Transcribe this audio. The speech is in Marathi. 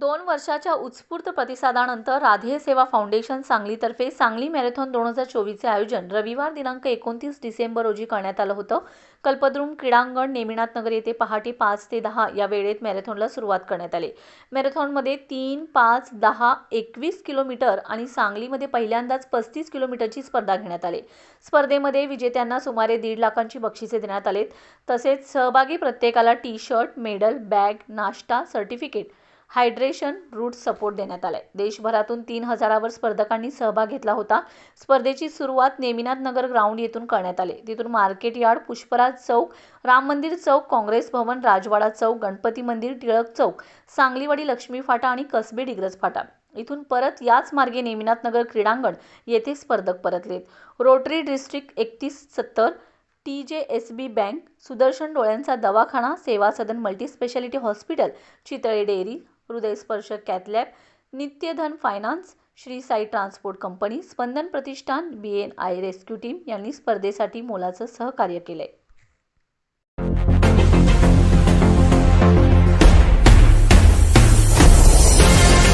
दोन वर्षाच्या उत्स्फूर्त प्रतिसादानंतर राधे सेवा फाउंडेशन सांगलीतर्फे सांगली मॅरेथॉन दोन हजार चोवीसचे आयोजन रविवार दिनांक एकोणतीस डिसेंबर रोजी करण्यात आलं होतं. कल्पद्रुम क्रीडांगण नेमिनाथ नगर येथे पहाटे पाच ते दहा या वेळेत मॅरेथॉनला सुरुवात करण्यात आली. मॅरेथॉनमध्ये तीन पाच दहा एकवीस किलोमीटर आणि सांगलीमध्ये पहिल्यांदाच पस्तीस किलोमीटरची स्पर्धा घेण्यात आली. स्पर्धेमध्ये विजेत्यांना सुमारे दीड लाखांची बक्षिसे देण्यात आलीत. तसेच सहभागी प्रत्येकाला टी शर्ट मेडल बॅग नाश्ता सर्टिफिकेट हायड्रेशन रूट सपोर्ट देण्यात आलाय. देशभरातून तीन हजारावर स्पर्धकांनी सहभाग घेतला होता. स्पर्धेची सुरुवात नेमिनाथ नगर ग्राउंड येथून करण्यात आले. तिथून market yard Pushparaj Chowk Ram Mandir Chowk Congress भवन राजवाडा चौक गणपती मंदिर टिळक चौक सांगलीवाडी लक्ष्मी फाटा आणि कसबे डिग्रज फाटा. इथून परत याच मार्गे नेमिनाथ नगर क्रीडांगण येथे स्पर्धक परतलेत. रोटरी डिस्ट्रिक्ट एकतीस सत्तर टी जे एस बी बँक सुदर्शन डोळ्यांचा दवाखाना Seva Sadan multispeciality hospital Chitale dairy Hridaysparsh cath lab Nityadhan finance Shri Sai transport company Spandan Pratishthan B N I rescue team यांनी स्पर्धेसाठी मोलाचं सहकार्य केलं आहे